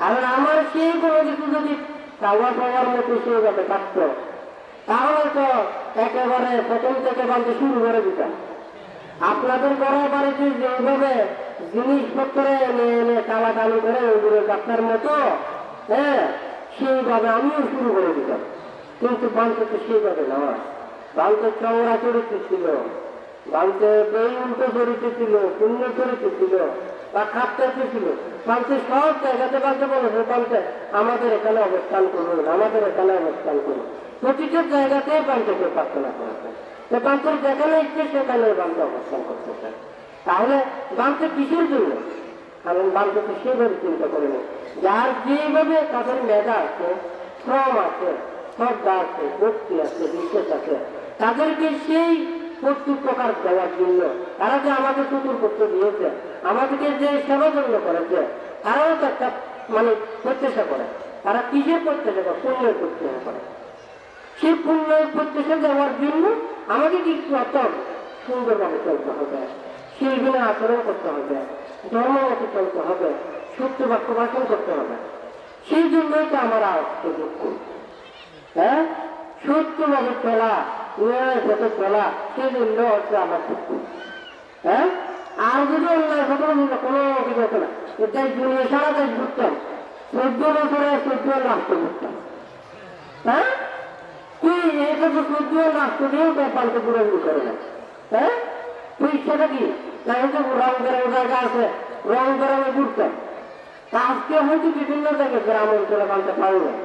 কারণ আমার সেই কোনো কিছু যদি চাওয়া পাওয়ার মতো সেইভাবে থাকতো, তাহলে তো একেবারে প্রথম থেকে বানতে শুরু করে দিতাম। আপনাদের ঘরের বাড়িতে যেভাবে জিনিসপত্র এনে এনে টালাটালি করে ওগুলো ডাক্তার মতো হ্যাঁ সেইভাবে আমিও শুরু করে দিতাম। কিন্তু বাঞ্চে তো সেইভাবে নয় বাঞ্চে চওড়া চরিত্র ছিল এই উল্টো চরিত্র ছিল, শূন্য চরিত্র ছিল। বা খাপটাতে ছিল। বাঞ্চে সব জায়গাতে বাঞ্চে বলেছে বাঞ্চে আমাদের এখানে অবস্থান করুন, আমাদের এখানে অবস্থান করুন। প্রতিটা জায়গাতেই বাঞ্চকে প্রার্থনা করেছে বাঞ্চের যেখানে ইচ্ছে, সেখানে বাঞ্চে অবস্থান করতেছে তাহলে বাঞ্চে কিসের জন্য? কারণ তো সেভাবে চিন্তা করেনি যার যেভাবে তাদের মেধা আছে, শ্রম আছে, শ্রদ্ধা আছে, ভক্তি আছে, বিশ্বাস আছে, তাদেরকে সেই প্রত্যেক প্রকার দেওয়ার জন্য তারা যে আমাদের চতুর করতে দিয়েছে আমাদেরকে যে সেবা জন্য করেছে তারাও তো একটা মানে প্রত্যাশা করে। তারা কিসের প্রত্যাশা করে? পুণ্যের প্রত্যাশা করে। সেই পুণ্যের প্রত্যাশা দেওয়ার জন্য আমাকে কিন্তু অত সুন্দরভাবে চলতে হবে। সেই গুণে আচরণ করতে হবে। ধর্ম মতো চলতে হবে। সত্য বাক্য ভাষণ করতে হবে। সেই জন্যই তো আমরা সুযোগ করি হ্যাঁ? সত্যভাবে চলা ন্যায় পথে চলা, সেই জন্য হচ্ছে আমার শক্তি হ্যাঁ? আর যদি অন্যায় পথে বলতে কোনো হতো না এটাই দুনিয়া সারা দেশ ঘুরতাম চোদ্দ বছরে চোদ্দ নষ্ট করতাম হ্যাঁ? তুই এটা তো চোদ্দ নষ্ট দিয়েও তো পাল্টে পুরো করে না হ্যাঁ? তুই সেটা কি? না এটা রং বেরঙ জায়গা আছে। রং বেরঙে ঘুরতাম আজকে হয়তো বিভিন্ন জায়গায় গ্রাম অঞ্চলে পালতে পাওয়া যায়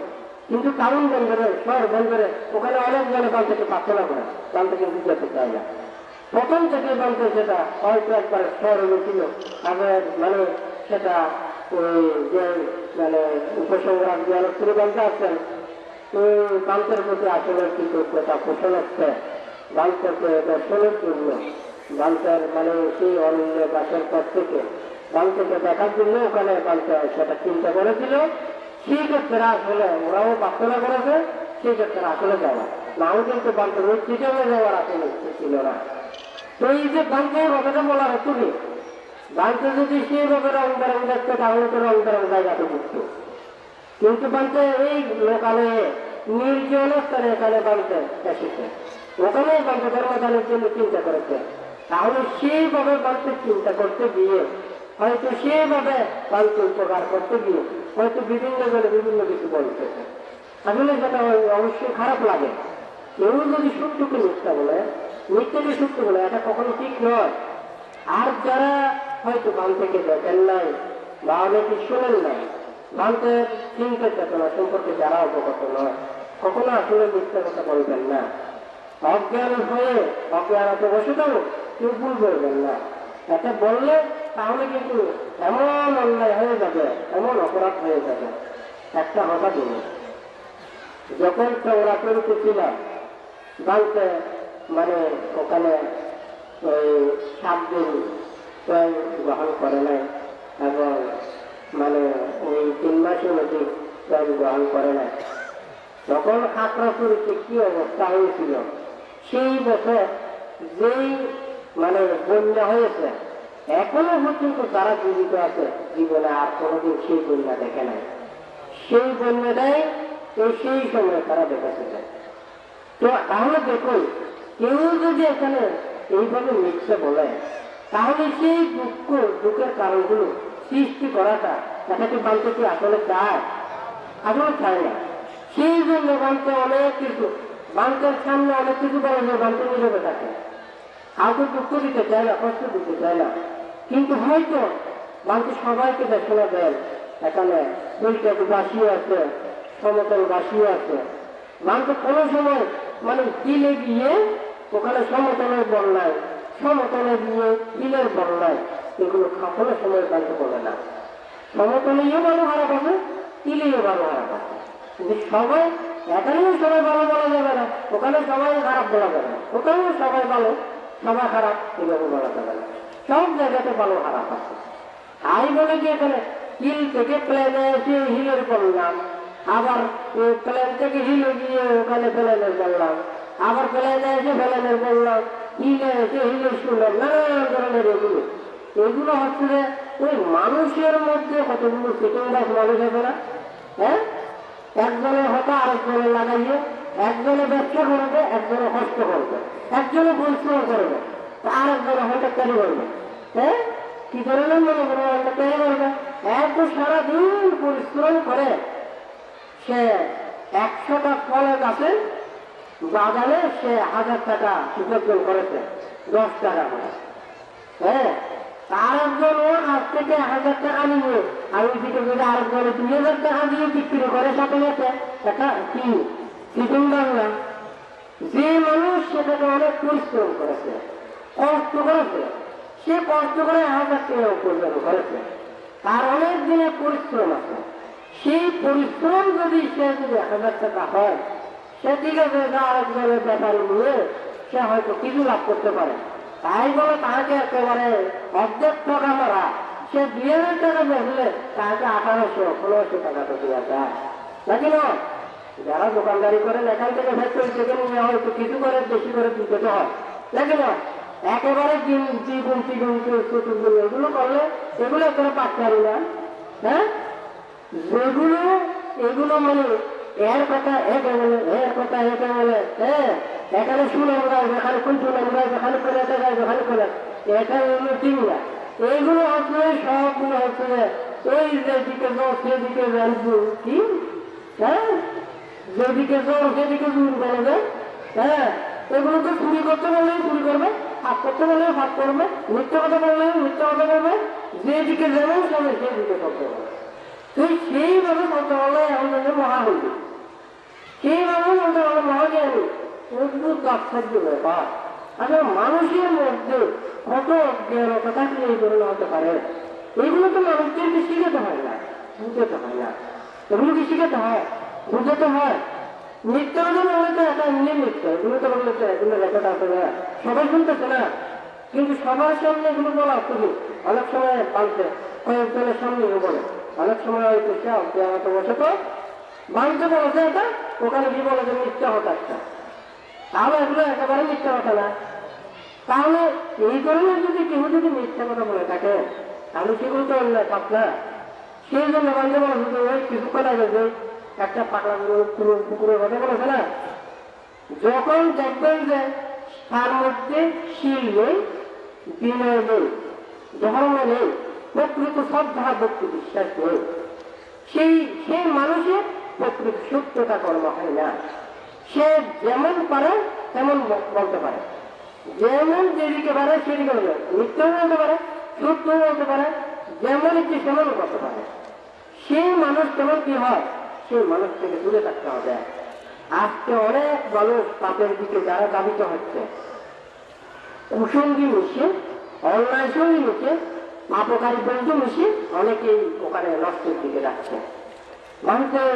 কিন্তু টাউন বন্দরে, শহর বন্দরে ওখানে অনেক জনে বান থেকে প্রার্থনা করে বান থেকে বুঝতে চায় না প্রথম থেকে বানতে সেটা হয়তো একবার শহরে গেছিল তাদের মানে সেটা ওই যে মানে উপসংগ্রাম যে অনেক বানতে আছেন ওই বান্তের প্রতি আসলে কৃতজ্ঞতা পোষণ হচ্ছে? বান্তকে দর্শনের জন্য বান্তের মানে সেই অরণ্য গাছের পর থেকে বান্তকে দেখার জন্য ওখানে বান্তে সেটা চিন্তা করেছিল। সেই ক্ষেত্রে আসলে ওরাও প্রার্থনা করেছে, সেই ক্ষেত্রে আসলে যাওয়া। নাও কিন্তু বান্ধব ওই চিটামে যাওয়ার আসলে ছিল না। তো এই যে বান্ধব কথাটা বলার হতো বান্ধব যদি সেইভাবে রং বেরং দেখতো তাহলে তো বেরং জায়গাতে বুঝতো কিন্তু বান্ধব এই লোকালে নির্জন স্থানে এখানে বান্ধব এসেছে। ওখানেই বান্ধব ধর্মদানের জন্য চিন্তা করেছে। তাহলে সেইভাবে বান্ধব চিন্তা করতে গিয়ে হয়তো সেইভাবে বান্ধব উপকার করতে গিয়ে হয়তো বিভিন্ন জনে বিভিন্ন কিছু বলতেছে আসলে যেটা অবশ্যই খারাপ লাগে। কেউ যদি সত্যকে মিথ্যা বলে মিথ্যাকে সত্য বলে এটা কখনো ঠিক নয়। আর যারা হয়তো বান থেকে দেখেন নাই বা অনেকে শোনেন নাই বান্তের চিন্তা চেতনা সম্পর্কে যারা অবগত নয়, কখনো আসলে মিথ্যা কথা বলবেন না। অজ্ঞান হয়ে অজ্ঞানতে বসে যাব কেউ ভুল করবেন না। এটা বললে তাহলে কিন্তু এমন অন্যায় হয়ে যাবে, এমন অপরাধ হয়ে যাবে। একটা কথা বলুন, যখন চৌরা করিতেছিলাম বাড়িতে মানে ওখানে ওই সাত দিন গ্রহণ করে নাই এবং মানে ওই তিন মাসের মধ্যে গ্রহণ করে নাই। তখন খাতরাপুরিতে কি অবস্থা হয়েছিল, সেই বছর যেই মানে বন্যা হয়েছে, এখনও পর্যন্ত তারা জীবিত আছে, জীবনে আর কোনোদিন সেই বন্যা দেখে নাই। সেই বন্যাটাই সেই সময় তারা দেখেছে। তো তাহলে দেখুন কেউ যদি এখানে এইভাবে মিথ্যে বলে, তাহলে সেই দুঃখ, দুঃখের কারণগুলো সৃষ্টি করাটা এটাকে বানতে কি আসলে চায় আসলে চায় না। সেই জন্য বানতে অনেক কিছু বানতের সামনে অনেক কিছু বলা যায় বানতে নীরবে থাকে কাউকে দুঃখ দিতে চায় না, কষ্ট দিতে চায় না। কিন্তু হয়তো বানতে সবাইকে দেখানো দেন এখানে দুইটাকে বাসিও আছে, সমতল বাসিও আছে। বানতে কোনো সময় মানে হিলে গিয়ে ওখানে সমতলের বন্যায়, সমতলে গিয়ে হিলের বন্যায় এগুলো কোনো সময় বানতে বলে না। সমতলেও ভালো খারাপ আছে তিলেও ভালো খারাপ আছে কিন্তু সবাই এখানেও সবাই ভালো বলা যাবে না, ওখানে সবাই খারাপ বলা যাবে না। ওখানেও সবাই ভালো, সবাই খারাপ এভাবে বলা যাবে না। সব জায়গাতে ভালো খারাপ আছে। তাই বলে কি এখানে হিল থেকে প্লেনে এসে হিলের বললাম আবার প্লেন থেকে হিলে গিয়ে ওখানে প্লেনের বললাম আবার প্লেনে এসে প্লেনের বললাম হিলে নানান ধরনের এগুলো এগুলো হচ্ছে যে ওই মানুষের মধ্যে কতগুলো সেকেন্ডাস মানুষ আছে না? হ্যাঁ? একজনে হয়তো আরেকজনে লাগাইয়ে একজনে ব্যবসা করবে একজনে কষ্ট করবে একজনে পরিশ্রম করবে আরেকজনে হয়তো ক্যারি করবে হ্যাঁ? কি ধরনের মনে করবে হয়তো ক্যারি করবে? এত সারাদিন পরিশ্রম করে সে একশোটা ফলের গাছে বাগানে সে হাজার টাকা উপার্জন করেছে, দশ টাকা করে। হ্যাঁ তার একজন ও আজ থেকে হাজার টাকা নিয়ে, আর ওইদিকে যদি আরেকজন দুই হাজার টাকা দিয়ে বিক্রি করে সাথে সাথে একটা কি? চিটিং বাংলা? যে মানুষ সেটাকে অনেক পরিশ্রম করেছে, কষ্ট করেছে, সে কষ্ট করে হাজার টাকা উপার্জন করেছে। তার অনেক দিনের পরিশ্রম আছে। সেই পরিশ্রম যদি সে যদি হাজার টাকা হয় সেদিকে যে আরেকজনের ব্যাপারে নিয়ে সে হয়তো কিছু লাভ করতে পারে। তাই বলে তাকে একেবারে অর্ধেক টাকা মারা সে হাজার টাকা বেচলে তাকে আঠারোশো, ষোলোশো টাকা তো দেওয়া যায়। নাকি নয় যারা দোকানদারি করে এখান থেকে ফ্যাক্টরি থেকে নিয়ে হয়তো কিছু করে, বেশি করে দিতে হয়। নাকি নয় একেবারে দ্বিগুণ তিগুণ চতুর্গুণ এগুলো করলে এগুলো করে পাচ্ছি না। হ্যাঁ? যেগুলো, এগুলো মানে এর কথা একে বলে এর কথা একে বলে হ্যাঁ এখানে শুনাম গাছ এখানে কোন শুনাম গাছ এখানে করে এটা গাছ এখানে করে এটা হলো না এইগুলো হচ্ছে সবগুলো হচ্ছে ওই যেদিকে যাও সেদিকে কি? হ্যাঁ? যেদিকে যাও সেদিকে দূর করে দেয় হ্যাঁ? এগুলোকে চুরি করতে বললেই চুরি করবে, হাত করতে বললে হাত করবে, মিথ্যা কথা বললে মিথ্যা কথা বলবে, যেদিকে যাবেন সবাই সেদিকে করতে হবে। তুই সেইভাবে পারলে এখন কিন্তু মহা হইবি সেইভাবে মহাজ্ঞানী অদ্ভুত তাৎপর্য ব্যাপার আসলে মানুষের মধ্যে কত জ্ঞানতা থাকলে এই ধরনের হতে পারে এগুলো তো মানুষদেরকে শিখাতে হয় না বুঝতে হয় না এগুলো কি শিখাতে হয় বুঝতে হয় নৃত্য বললে তো একটা এমনি নৃত্য তো বললে তো এগুলো রেকর্ড না সবাই শুনতেছে না কিন্তু সবার সামনে এগুলো অনেক সময় পালতে কয়েকজনের সামনে বলে অনেক সময় হয়তো সে অজ্ঞানত বসে তো বাড়িতে বলেছে এটা ওখানে কি বলে যে মিথ্যা হতো তাহলে এগুলো একেবারে মিথ্যা কথা না। তাহলে এই ধরনের যদি কেউ যদি মিথ্যা কথা বলে থাকে, তাহলে সেগুলো তো অন্যায় পাপ না সেই জন্য বান্ধে বলা শুধু ওই কিছুক্ষণ আগে যে একটা পাকড়া পুকুর পুকুরের কথা বলেছে না? যখন দেখবেন যে তার মধ্যে শিল নেই, বিনয় নেই, ধর্ম নেই, প্রকৃত শ্রদ্ধা ভক্তি বিশ্বাস নেই, সেই সেই মানুষের সত্যতা কর্ম হয় না। সে যেমন পারে, তেমন বলতে পারে। যেমন যেদিকে পারে, সেদিকে বলবে মিথ্যা বলতে পারে সত্য বলতে পারে, যেমন ইচ্ছে সেমন করতে পারে। সেই মানুষ কেমন কি হয়? সেই মানুষ থেকে দূরে থাকতে হবে। আজকে অনেক মানুষ পাপের দিকে যারা দাবিত হচ্ছে। কুসঙ্গী মিশে অন্যায় সঙ্গী মিশে, পাপকারী বন্ধু মিশে অনেকেই ওখানে নষ্টের দিকে যাচ্ছে। মানুষের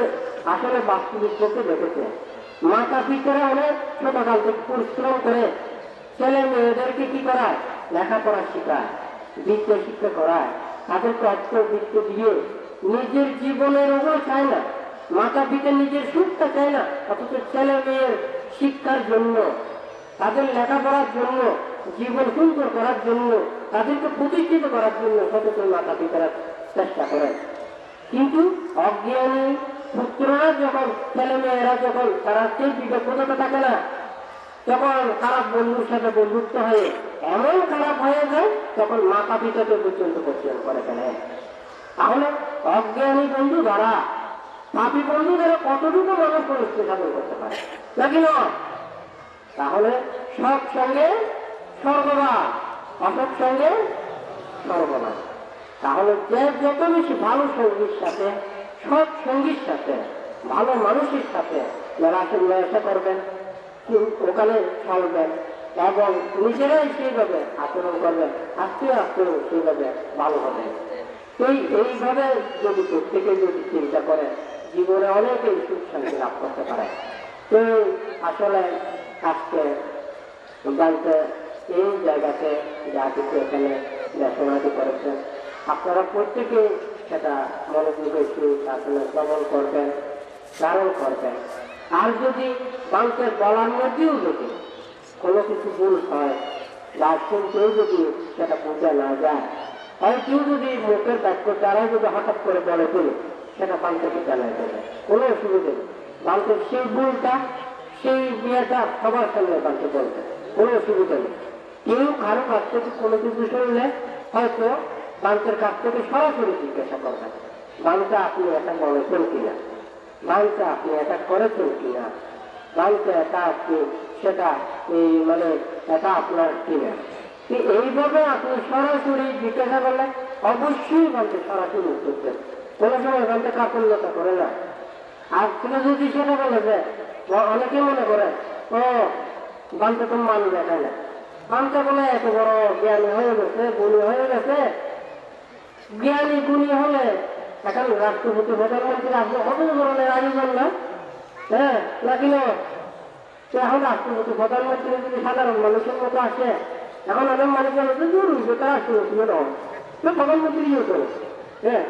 আসলে বাস্তবিক চোখে দেখেছে। মাতা পিতারা অনেক ছোটকাল থেকে পরিশ্রম করে ছেলে মেয়েদেরকে কি করায় লেখাপড়া শেখায় বিদ্যা শিক্ষা করায়। তাদেরকে অর্থ বৃত্ত দিয়ে নিজের জীবনের ওগুলো চায় না। মাতা পিতা নিজের সুখটা চায় না, অথচ ছেলে মেয়ের শিক্ষার জন্য, তাদের লেখাপড়ার জন্য, জীবন সুন্দর করার জন্য, তাদেরকে প্রতিষ্ঠিত করার জন্য সচেতন মাতা পিতারা চেষ্টা করেন কিন্তু অজ্ঞানী পুত্ররা যখন ছেলে মেয়েরা যখন তারা সেই বিবেকতা থাকে না, তখন খারাপ বন্ধুর সাথে বন্ধুত্ব হয়ে এমন খারাপ হয়ে যায়, তখন মাতা পিতাকে পর্যন্ত কোশ্চেন করে ফেলে। তাহলে অজ্ঞানী বন্ধু দ্বারা পাপি বন্ধু দ্বারা কতটুকু মানুষ পরিস্থিতি সাধন করতে পারে? নাকি নয়? তাহলে সব সঙ্গে সর্বদা, অসৎ সঙ্গে সর্বদা। তাহলে যে যত বেশি ভালো সঙ্গীর সাথে, সৎ সঙ্গীর সাথে, ভালো মানুষের সাথে মেলাকে মেলাসা করবেন ওখানে চলবেন এবং নিজেরাই সেইভাবে আচরণ করবেন আত্মীয় আস্তে সেইভাবে ভালো হবে। এই, এইভাবে যদি প্রত্যেকে যদি চিন্তা করে, জীবনে অনেকেই সুখ শান্তি লাভ করতে পারে। তো আসলে আজকে জানতে এই জায়গাতে যা কিছু এখানে দেশনাদি করেছেন আপনারা প্রত্যেকে সেটা মনোযোগ একটু আসলে শ্রবণ করবেন, ধারণ করবেন। আর যদি মানুষের বলার মধ্যেও যদি কোনো কিছু ভুল হয় বা শুনতেও যদি সেটা বোঝা না যায় আর কেউ যদি মুখের বাক্য দ্বারা যদি হঠাৎ করে বলে ফেলে সেটা বান্ধবকে জানাই দেবে। কোনো অসুবিধা নেই। বান্ধব সেই ভুলটা, সেই বিয়েটা সবার সামনে বান্ধব বলবে। কোনো অসুবিধা নেই। কেউ কারও কাছ থেকে কোনো কিছু শুনলে হয়তো বান্ধবের কাছ থেকে সরাসরি জিজ্ঞাসা করবেন বান্ধবটা আপনি এটা বলেছেন কিনা? বাড়িতে আপনি এটা করেছেন কিনা? বাড়িতে এটা আপনি, সেটা এই মানে এটা আপনার কিনা? এইভাবে আপনি সরাসরি জিজ্ঞাসা করলে অবশ্যই বাড়িতে সরাসরি উত্তর দেন কোনো সময় বাড়িতে কাপড়লতা করে না। আর তুমি যদি সেটা বলে যে অনেকে মনে করে, ও বাড়িতে তো মানুষ দেখায় না। বাড়িতে বলে এত বড় জ্ঞানী হয়ে গেছে, গুণী হয়ে গেছে জ্ঞানী গুণী হলে এখন রাষ্ট্রপতি প্রধানমন্ত্রী আসবে কত ধরনের আয়োজন না হ্যাঁ তো এখন রাষ্ট্রপতি প্রধানমন্ত্রী যদি সাধারণ মানুষের মতো আসে, এখন অনেক মানুষ বলে যে জরুরি যেটা রাষ্ট্রপতি নয় তো প্রধানমন্ত্রীও করে হ্যাঁ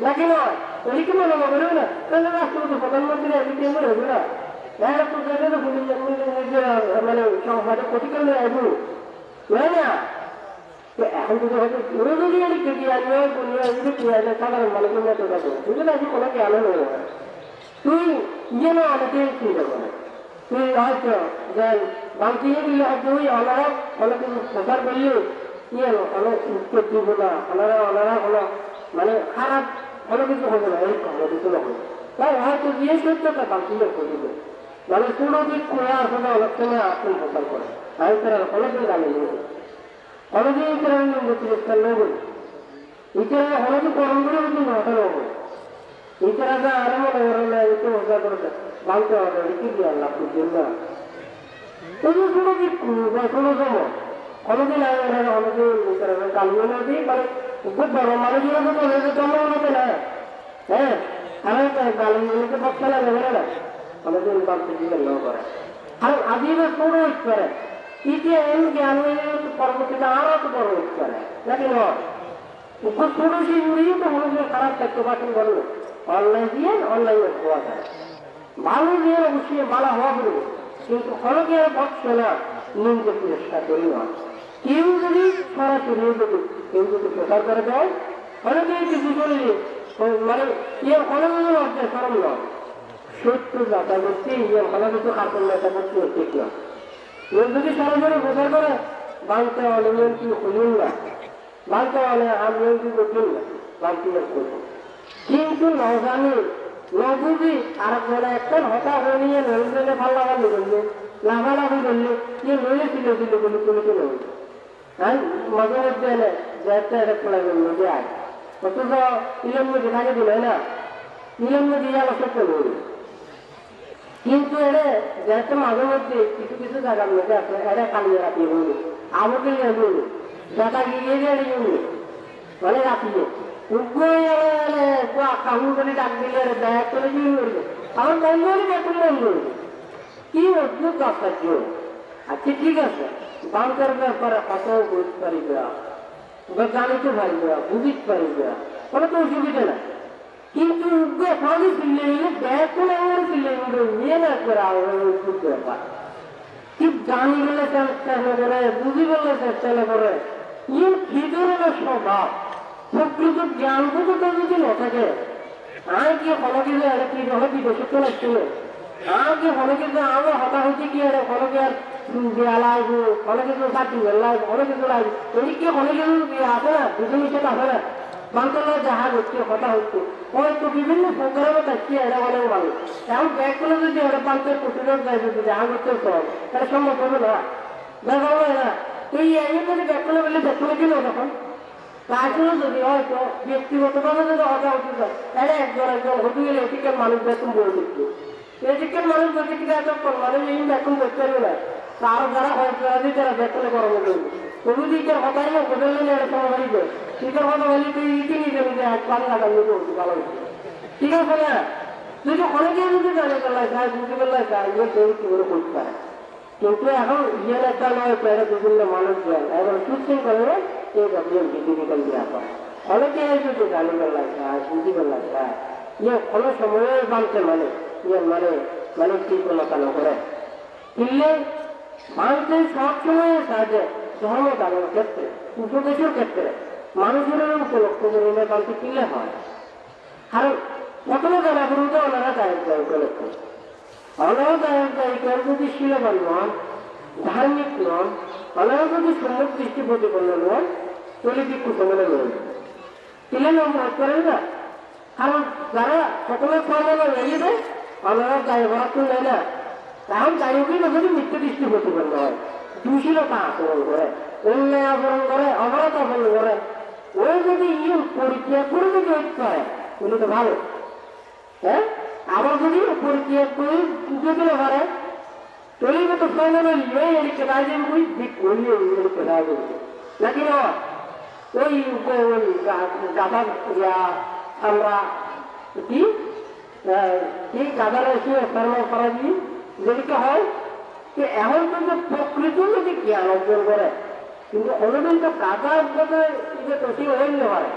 নাকি নয় এদিকে মনে করবে না? তাহলে রাষ্ট্রপতি প্রধানমন্ত্রী এদিকে মনে হবে না? নিজের মানে সংবাদে প্রতিকার আইব না? তো এখন যদি হয়তো পুরো যদি আমি কেটে আসবে কোনো আসবে কে আসবে সাধারণ মানুষের মতো যাব বুঝলে না যে কোনো জ্ঞান নেই আমার। তুই যেন অনেকে চিন্তা করে তুই হয়তো যে দিলে হয়তো ওই অনারা অনেক প্রচার করলে কি অনেক না অনারা অনারা হলো মানে খারাপ অনেক কিছু হবে না এই কোনো কিছু হবে তাই হয়তো দিয়ে সত্যটা বালতি করে দিবে মানে কোনো দিক করে আসলে অনেক সময় আপনি প্রচার করে আমি তারা অনেকদিন জানি ಅವರಿಗೆ ಈ ಥರವನ್ನು ಮುಚ್ಚಿಸ್ತಲ್ಲ ಹೋಗುದು ಈ ಥರ ಹೊರಗೆ ಕೊಡೋದು ಒಂದು ಮಾತಾಡ ಹೋಗುದು ಈ ಥರದ ಅರವಲ್ಲ ಹೊರಲ್ಲ ಇದಕ್ಕೆ ಹೊಸ ಬರುತ್ತೆ ಭಾವಿತವಾದ ಇಟ್ಟಿದೆಯಲ್ಲ ಪೂಜೆಯಿಂದ ಇದು ಕೂಡ ದಿಕ್ಕು কোনো সময় অনেকে লাগানো অনেকে কালগুলো দিয়ে মানে খুব বড় মানুষগুলো তো হয়ে যেত আমরা অনেকে না হ্যাঁ আর কালগুলোকে পক্ষে লাগাবে না অনেকে বাড়তে দিয়ে করে ইতিহাস জ্ঞান পরবর্তীতে আরও তো বড় করে নাকি নয় ছোট শিশুরই তো মানুষের খারাপ থাকতে পারেন বলল অনলাইন দিয়ে অনলাইনে হওয়া যায়। ভালো দিয়ে অবশ্যই ভালো হওয়া পড়বে কিন্তু অনেকে বসছে না নিজে পুরস্কার করি না কেউ যদি সরাসরি যদি কেউ যদি প্রচার করে দেয় অনেকে কিছু করলে মানে ইয়ে অনেক অর্থে সরল নয়। সত্য যাতা করছি ইয়ে অনেক কিছু কাপড় নেতা করছি ঠিক না যদি সরাসরি প্রচার করে বাংতে অনেক কি হইল না? বাংতে অনেক আমি কি করছেন না? করছেন কিন্তু নজানি নবুঝি আর করে একটা হতা হয়ে নিয়ে ভালো লাগালি করলে লাভালাভি করলে, কি নইলে ছিল ছিল বলে তুমি তো নই হ্যাঁ মাঝে মধ্যে এনে যে একটা এটা খোলা গেল নদী আয় অথচ ইলম নদী থাকে দিল না? ইলম নদী গেল সত্য নই কিন্তু এরে যেহেতু মাঝে মধ্যে কিছু কিছু জায়গার মধ্যে আছে, এরা কালিয়ে রাখি বলি আমাকে বলি দেখা গিয়ে গিয়ে মানে রাখিয়ে কামু করে ডাক দিলে দেখা করে কি করবে আমার বেতন মন ধরবে কি অদ্ভুত দরকার কেউ আচ্ছা ঠিক আছে। বাংকার ব্যাপারে কত বুঝতে পারিবে। জানিতে পারিবে, বুঝিতে পারিবে। কোনো তো অসুবিধা না কিন্তু নিয়ে না করে অদ্ভুত ব্যাপার ঠিক জানি বলে চেষ্টা করে বুঝি বলে চেষ্টা করে ইয়ে কি ধরনের স্বভাব প্রকৃত জ্ঞানবোধ তো যদি ন থাকে আর কি হলো কি যে এটা কি হলো কি দোষ তো লাগছিল আর কি হলো কি যে আমার হতা হচ্ছে কি এটা হলো কি আর লাগবো হলো কিছু চাকরি লাগবে হলো কিছু লাগবে এই কি হলো কিছু আছে না দুজন হিসেবে আছে না বাংলা যাহা হচ্ছে কথা হচ্ছে হয়তো বিভিন্ন প্রকারের থাকছে এটা অনেক ভালো এখন ব্যাগগুলো যদি ওটা পাল্টে প্রতিরোধ দেয়, যদি যাহা করতে সব সম্ভব হবে না। দেখা হবে না এই এই যদি ব্যাগগুলো বললে কিলো তখন তারপরে যদি হয়তো ব্যক্তিগতভাবে যদি কথা উঠে যায় একজন একজন হতে গেলে এটিকার মানুষ বেতন বলে দিচ্ছে। এটিকার মানুষ যদি ঠিক আছে মানুষ, এই বেতন করতে পারবে না। তার যারা আছে তারা বেতনে কর্ম করবে। তুই ইতি নিয়ে যাবি, যে এক পাঁচ টাকা নিয়ে করছি ভালো হচ্ছে ঠিক আছে না? যদি অনেকে যদি জানে পেলায় চায় বুঝতে পেলায় চায় এগুলো কেউ কি করে করতে পারে কিন্তু এখন ইয়ে একটা নয় প্যারে বিভিন্ন মানুষ যায়। এখন চুক্তি করে এই ব্যাপারে ডিজিটাল দেওয়া হয় অনেকে যদি জানি পেলায় চায় বুঝতে পেলায় চায় ইয়ে কোনো সময়ে বানতে মানে ইয়ে মানে মানে কৃপণতা না করে। কিনলে মানুষের সব সময় সাহায্যে ধর্ম দানের ক্ষেত্রে উপদেশের ক্ষেত্রে মানুষের উপলক্ষ করে মেকান্তি কিনলে হয়। কারণ প্রথমে জানা করুন তো ওনারা গায়ক গায়ক লক্ষ্য ওনারা গায়ক গায়িকার যদি শিলবান নন, ধার্মিক নন, ওনারা যদি সম্মুখ দৃষ্টি প্রতিপন্ন নন চলে কি নন তিলে নম্বর করেন না। কারণ যারা সকলের কর্মে এগিয়ে দেয়, ওনারা গায়ে ভরা নেয়। না এখন গায়কই না যদি মিথ্যে দৃষ্টি প্রতিপন্ন হয় দুশীলতা আচরণ করে অন্যায় আচরণ করে অপরাধ আচরণ করে। ওই যদি ইয়ে পরীক্ষা করে যদি ঐক্য হয় উনি তো ভালো। হ্যাঁ? আবার যদি পরীক্ষা করে যদি পারে ফাইনাল ইয়ে এদিকে রাজে ওই দিক করিয়ে এদিকে রাজে নাকি না? ওই ইয়া, আমরা কি? গাধার এসে ফেরমা করা দিয়ে যেদিকে হয় এখন কিন্তু প্রকৃত যদি জ্ঞান অর্জন করে, কিন্তু অনুদিন তো অজ্ঞতা যে হয়।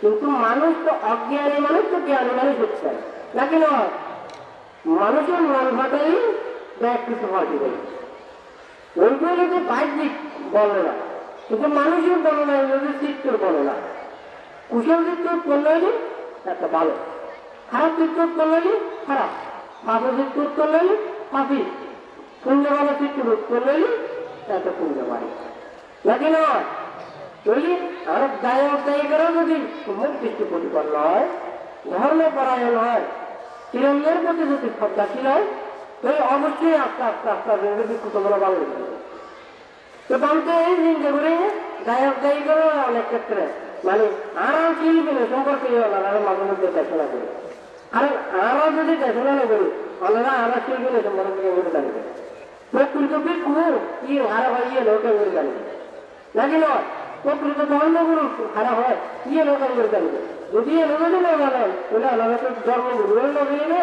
কিন্তু মানুষ তো অজ্ঞানী মানুষ তো জ্ঞানী মানুষ হচ্ছে? নাকি নয় মানুষের মন ভাটাই ব্যাগ কিছু হয়নি বলে ওইগুলো যে বাহ্যিক বলে না, কিন্তু মানুষের বর্ণনা যদি চিত্তর বর্ণনা কুশল চিত্র করলে হলে একটা ভালো। খারাপ চিত্র করলে হলে খারাপ। পাপে চিত্র করলে হলে পাপি। পুণ্যবালা চিত্র করলে হলে একটা পুণ্য বাড়ি নাকি নয়? যদি আর গায়ক গায়িকারা যদি মুখ দৃষ্টি প্রতিপন্ন হয়, ধর্মপরায়ণ হয়, তিরঙ্গের প্রতি যদি শ্রদ্ধাশীল হয়, তাহলে অবশ্যই আস্তে আস্তে আস্তে আস্তে বিক্ষুতগুলো ভালো হয়ে তো বাংলা এই চিন্তা করে গায়ক গায়িকারা অনেক ক্ষেত্রে মানে আরাম শিল্পী না সম্পর্কে ওনারা মাঝে মধ্যে দেখাশোনা করি কারণ আমরা যদি দেখাশোনা না করি ওনারা আমরা শিল্পী না সম্পর্কে জানবে প্রকৃত বিক্ষু কি হারা হয় ইয়ে লোকে করে জানবে নাকি নয়? প্রকৃত ধর্মগুরু হারা হয় ইয়ে লোকের করে জানবে যদি এ লোকে না জানেন তাহলে ওনারা তো ধর্মগুরু লোকে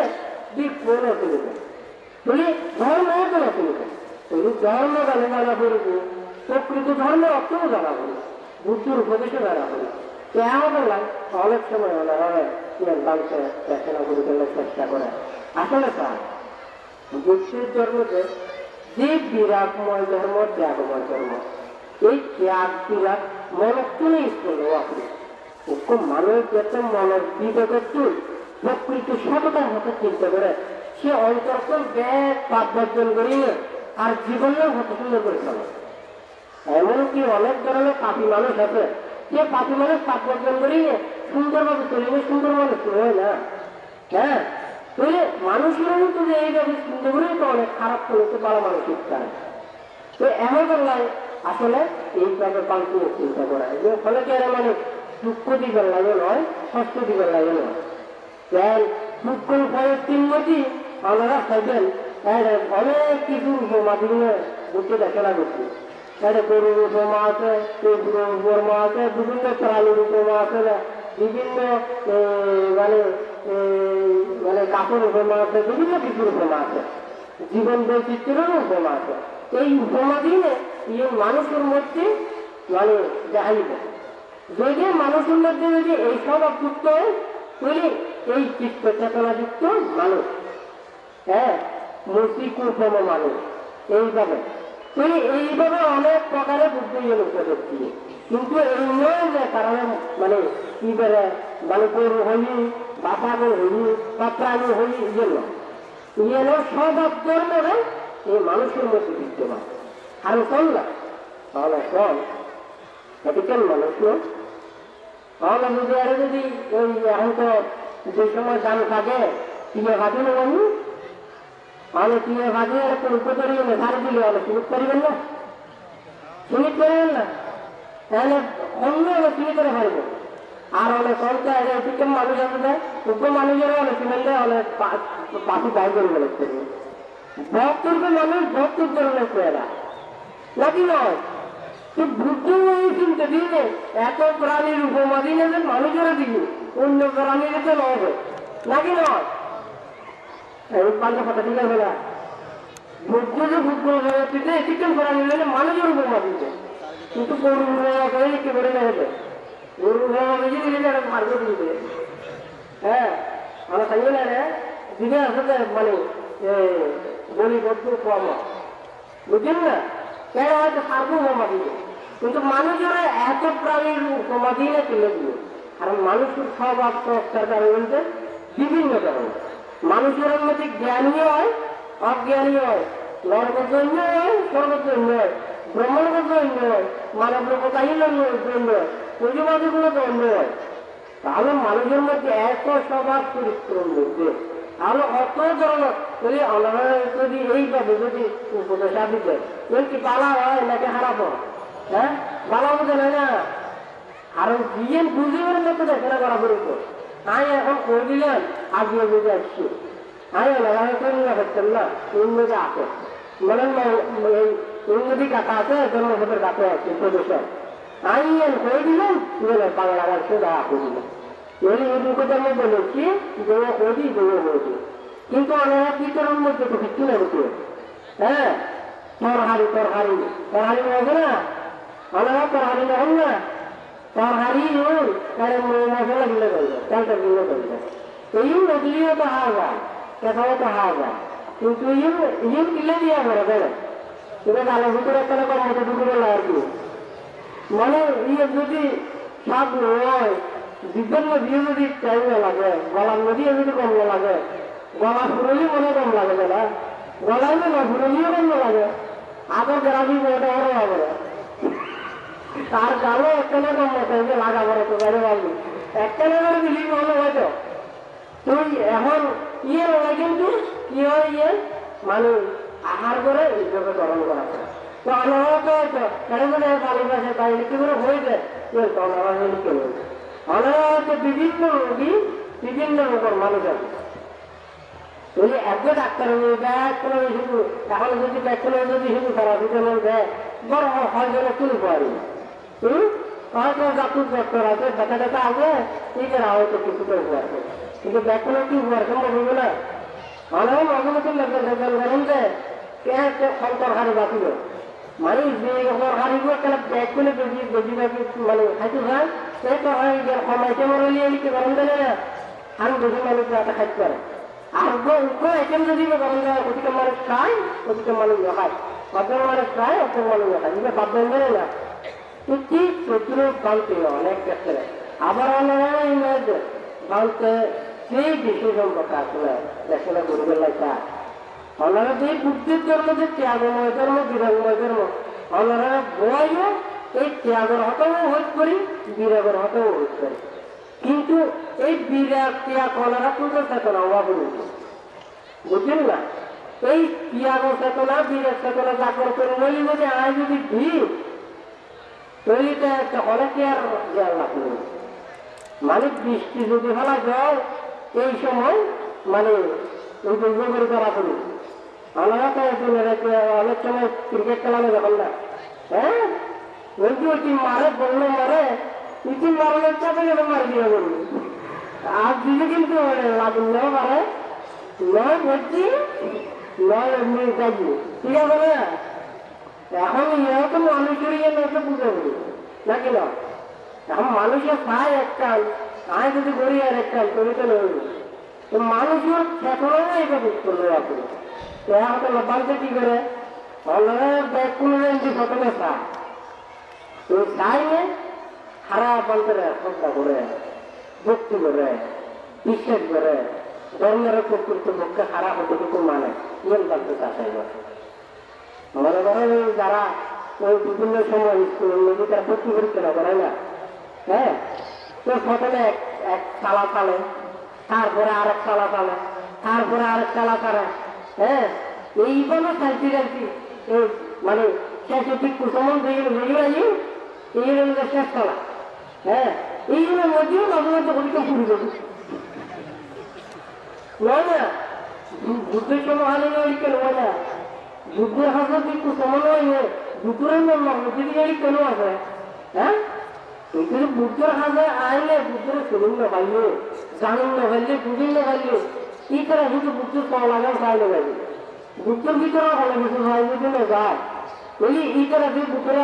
দিক পূর্ণ করে তুমি ধর্ম তো না তুমি ধর্ম জানে জানা করব প্রকৃত ধর্ম অর্থও জানা করব বুদ্ধুর উপদেশও জানা করব কেমন লাগে অনেক সময় ওনারা বাড়িতে দেখাশোনা করে গেলে চেষ্টা করে। আসলে স্যার বুদ্ধের ধর্মতে যে বিরাটময় ধর্ম, ত্যাগময় ধর্ম। এই ত্যাগ বিরাট মনক্ষণে ইস্কুল আপনি ওকে মানুষ যাতে মনের বিবেকের চুল প্রকৃত সততার হাতে চিন্তা করে, সে অন্তর্কল ব্যাগ পাপ বর্জন করিয়ে আর জীবনেও হতে সুন্দর করে চলে এমনকি অনেক ধরনের পাপি মানুষ আছে, যে পাপি মানুষ পাপ বর্জন করিয়ে সুন্দরভাবে চলিবে সুন্দর মানুষ না। হ্যাঁ? তাহলে মানুষের মতো যে এইভাবে চিন্তা করেই তো অনেক খারাপ করতে পারা মানুষের চায় তো এমন করলাই আসলে এইভাবে পাল্টে চিন্তা করা যে ফলে কি এরা মানে দুঃখ দিবেন লাগে নয়, কষ্ট দিবেন লাগে নয়। দেন দুঃখ ফলের তিনমতি আমরা খাইবেন অনেক কিছু উপমা দিয়ে বুঝতে দেখা করছি। একটা গরুর উপমা আছে উপমা আছে, বিভিন্ন প্রাণীর উপমা আছে, বিভিন্ন মানে মানে কাপড় উপমা আছে, বিভিন্ন কিছুর উপমা আছে, জীবন বৈচিত্র্যেরও উপমা আছে। এই উপমা দিয়ে এই মানুষের মধ্যে মানে দেখাইবে যদি মানুষের মধ্যে যদি এই সব যুক্ত হয় তাহলে এই চিত্ত চেতনাযুক্ত মানুষ। হ্যাঁ মূর্তিকুপম মানুষ, এইভাবে। তুই এইভাবে অনেক প্রকারে বুদ্ধি উপদেশ দিয়ে। কিন্তু এই নয় যে কারণে মানে কি করে মানে গরু বা পাগল হই বা প্রাণী হই ইয়ে নয় ইয়ে নয় স্বভাব ধর্মে এই মানুষের মধ্যে বিদ্যমান। আর শোন না? তাহলে এটি কেন মানুষ নয় তাহলে যদি আরও যদি ওই এখন তো যে সময় দাম থাকে টিকে ভাজি না আমি? তাহলে টিকে আর একটু উপকারী হলে ধারে দিলে হলে সুযোগ করিবেন না? সুযোগ করিবেন না? তাহলে অন্য সুযোগ করে পারব আর অনেক সরকার এদিকে মানুষ আছে উগ্র মানুষেরও অনেক সিমেন্ট অনেক পাখি দায় করে বলে ভক্তকে মানুষ ভক্তর জন্য এরা নাকি নয়? তো বুদ্ধ এত প্রাণীর উপমা দিলে যে মানুষেরা দিবে অন্য প্রাণীর তো নয় নাকি নয়? পাল্টা কথা ঠিক আছে না? বুদ্ধ যে বুদ্ধ দিতে চিকেন প্রাণী মানুষের উপমা দিতে কিন্তু গরু উপমা করে খাইয়ে না রে দিনে মানে বলি বদ্ধ কম বুঝলেন না কেন হয়তো সার্বভৌমা দিবে কিন্তু মানুষের এত প্রাণীর উপমা দিয়ে না তুলে দিল কারণ মানুষের স্বভাব সংস্কার কারণ বলতে বিভিন্ন কারণ মানুষের মধ্যে জ্ঞানী হয় অজ্ঞানী হয় নরকজন্য হয় স্বর্গজন্য হয় ব্রহ্মণগজন্য হয় মানব লোকতাহীন জন্য হয় পুঁজিবাদীগুলো জন্য হয়। তাহলে মানুষের মধ্যে এত স্বভাব চরিত্রের মধ্যে তাহলে অত ধরনের যদি অনারা যদি এইভাবে যদি উপদেশ আদি দেয় কি বালা হয় নাকি খারাপ হয়? হ্যাঁ? বালা বোঝে না না। আর মতো দেখে না তো আমি এখন করে দিলাম আগিয়ে বুঝে আসছি। আমি লাগাই করে নিয়ে হচ্ছেন না। উন্নতি আছে মানে উন্নতি কাকা আছে জন্মভূতের কাছে আছে প্রদেশের এর করে দিলাম বলে বাংলা ভাষা দেওয়া করে দিলাম এর এটুকুতে আমি বলেছি যে ও হদি যে ও হদি কিন্তু আমরা করার মধ্যে তো কিছু না ঢুকে হ্যাঁ? তরহারি তরহারি। তরহারি হবে না? আমরা তরহারি নহল না? তরহারি হল তার মশলা দিলে করবে তেলটা দিলে করবে এই নদীও তো হাওয়া যায় কোথাও তো হাওয়া। যায় কিন্তু ইয়ে ইয়ে দিলে দিয়া করে দেবে এটা গালের ভিতরে একটা কম মতো ঢুকে আর কি। মানে ইয়ে যদি সাপ হয় বিভিন্ন দিয়ে যদি টাইম লাগে, গলা নদী যদি কম লাগে, গলা ফুরলি মনে কম লাগে না গলায় না ফুরলিও কম লাগে আগর গ্রামী ওটা আরও হবে। তার গালো একখানে কম মতো যে লাগা বড় তো বাইরে পারবি একখানে করে দিলি ভালো হয়তো। তুই এখন ইয়ে নয় কিন্তু, কি হয় ইয়ে? মানে আহার করে এইভাবে গরম করা। বিভিন্ন রোগী বিভিন্ন রোগের মানুষ আছে তুমি এত ডাক্তার ব্যাগ করে শুধু এখন যদি ব্যাগ করে যদি শুধু প্যারাসিটামল দেয় বড় হয় যেন তুলে পারি হয়তো ডাক্তার আছে ব্যথা ব্যথা আছে নিজেরা হয়তো কিছু করে কিন্তু ব্যাগ কি উপকার সম্ভব হবে না অনেক গরম দেয় কে কে ফল তরকারি বাঁচিল মানে যে তরকারিগুলো কেন ব্যাগ করে বেশি বেশি বেশি মানে খাইতে হয় সেই তরকারি কমাইতে মরলি এলিকে গরম দেয় না? আমি বেশি মানুষ এটা খাইতে পারে আর উগ্র যদি গরম দেওয়া প্রতিটা মানুষ খায় প্রতিটা মানুষ খায় অর্ধেক মানুষ খায় অর্ধেক মানুষ খায় এটা বাদ দেন না। কিন্তু শত্রু বানতে অনেক ক্ষেত্রে আবার অনেক বানতে, সেই বিষয় সম্পর্কে আসলে দেশে গরিবের ওনারা যে বুদ্ধির ধর্ম যে ত্যাগময় ধর্ম বিরাগময় ধর্ম। ওনারা বয়ও এই ত্যাগের হতেও হইত করি, বিরাগের হতেও হইত করি। কিন্তু এই বিরাগ, ত্যাগ ওনারা পুজোর চেতনা, অভাব রয়েছে বুঝলেন না? এই ত্যাগ চেতনা, বিরাগ চেতনা জাগর করে নইলে যদি আয় যদি ভিড় তৈরিটা একটা অনেকে আর জ্ঞান লাগবে মানে বৃষ্টি যদি ফেলা যায়, এই সময় মানে ওই দুর্গের করা করি আমরা তো অনেক সময় ক্রিকেট খেলানো যখন না। হ্যাঁ? ওই যে টিম মারে মারে, এই টিম মারানোর চাপে গেলে মার আর দিলে কিন্তু লাগুন নেওয়া পারে নয় ভর্তি, নয় এমনি কাজী ঠিক আছে না? এখন ইয়ে তো মানুষের ইয়ে নয় বুঝে বলি নাকি না? এখন মানুষের খায় একটা আয় যদি করি আর একটা করি তো নয়। তো মানুষের চেতনা এটা বুঝ করবে আপনি তো কি করে? ব্যাগ কোনো এমনি সকলে খায় তো খাইয়ে খারাপ অন্তরে শ্রদ্ধা করে, ভক্তি করে বিশ্বাস করে, ধর্মের প্রকৃত পক্ষে খারাপ হতে মানে ইয়েন বাড়তে চাষাই করে যারা ওই বিভিন্ন সময় স্কুল নদীটার ভর্তি পরীক্ষা করে না? হ্যাঁ? তো প্রথমে এক এক চালা চালে, তারপরে আরেক চালা চালে, তারপরে আরেক চালা চালে হ্যাঁ এইভাবে চালছি এই মানে শেষে ঠিক কুসমান যেগুলো যেগুলো এই এইগুলো শেষ চালা হ্যাঁ এইগুলোর মধ্যেও মাঝে মধ্যে পরীক্ষা শুরু করবে নয় না বুদ্ধের সময় হালে পরীক্ষা নয় না। যুদ্ধের হাতে কিন্তু সমন্বয় হয়ে দুপুরের জন্য মুসলিম কেন আছে হ্যাঁ কিন্তু বুদ্ধের হাতে আইলে বুদ্ধের শুনুন না পাইলে জানুন না পাইলে বুঝুন না পাইলে কি করে শুধু বুদ্ধের পাওয়া লাগার পাইলে পাইলে বুদ্ধের ভিতরে ভালো কিছু হয় যদি না যায় এই ই করে বুদ্ধের